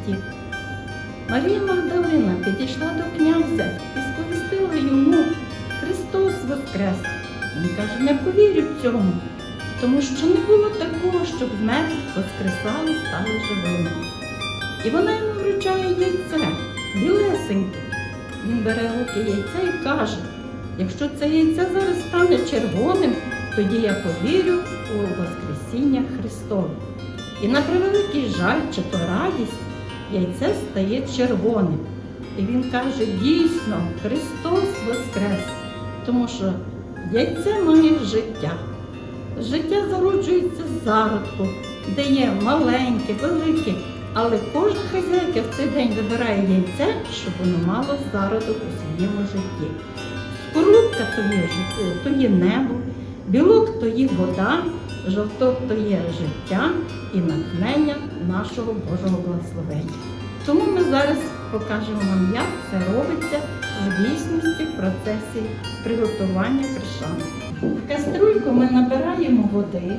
святі. Марія Магдалина підійшла до князя і сповістила йому Христос Воскрес. Він каже, не повірю цьому, тому що не було такого, щоб з воскресали, стали живими. І вона йому вручає яйце, білесеньке. Він бере руки яйце і каже, якщо це яйце зараз стане червоним, тоді я повірю у Воскресіння Христове. І на превеликий жаль чи то радість яйце стає червоним. І він каже, дійсно, Христос Воскрес, тому що яйце має життя. Життя зароджується з зародку, де є маленьке, велике, але кожна хазяйка в цей день вибирає яйце, щоб воно мало зародок у своєму житті. Скорудка то є, життя, то є небо, білок то є вода, жовток то є життя і натхнення нашого Божого благословення. Тому ми зараз покажемо вам, як це робиться в дійсності в процесі приготування кришани. В каструльку ми набираємо води.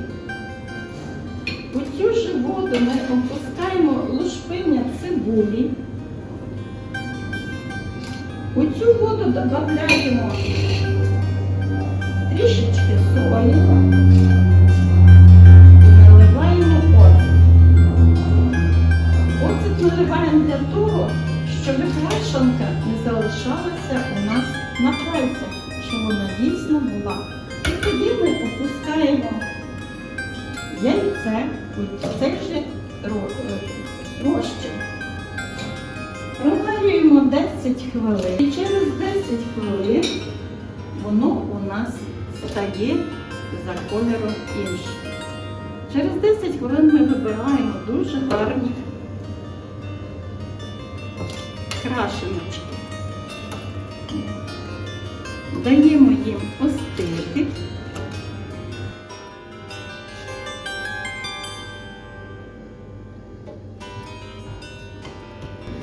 У цю ж воду ми опускаємо лушпиня цибулі. У цю воду додаємо трішечки солі Оцет для того, щоб крашанка не залишалася у нас на пальцях, щоб вона дійсно була. І тоді ми опускаємо яйце у цей же е, розчин. Проварюємо 10 хвилин. І через 10 хвилин воно у нас стає за кольором інше. Через 10 хвилин ми вибираємо дуже гарні крашеночки. Даємо їм остити.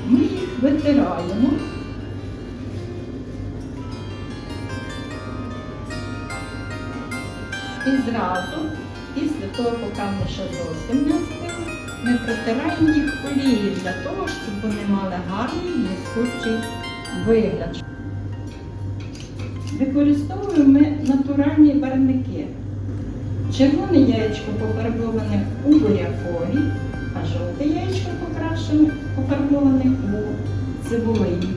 Ми їх витираємо. І зразу, після того, поки вони ще зовсім не ми протираємо їх олією для того, щоб вони мали гарний блискучий вигляд. Використовуємо ми натуральні барвники. Червоне яєчко пофарбоване у бурякові, а жовте яєчко покрашене, пофарбоване у цибулині.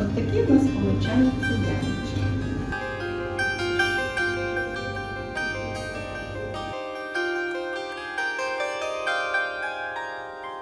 От такі в нас виходять яйця.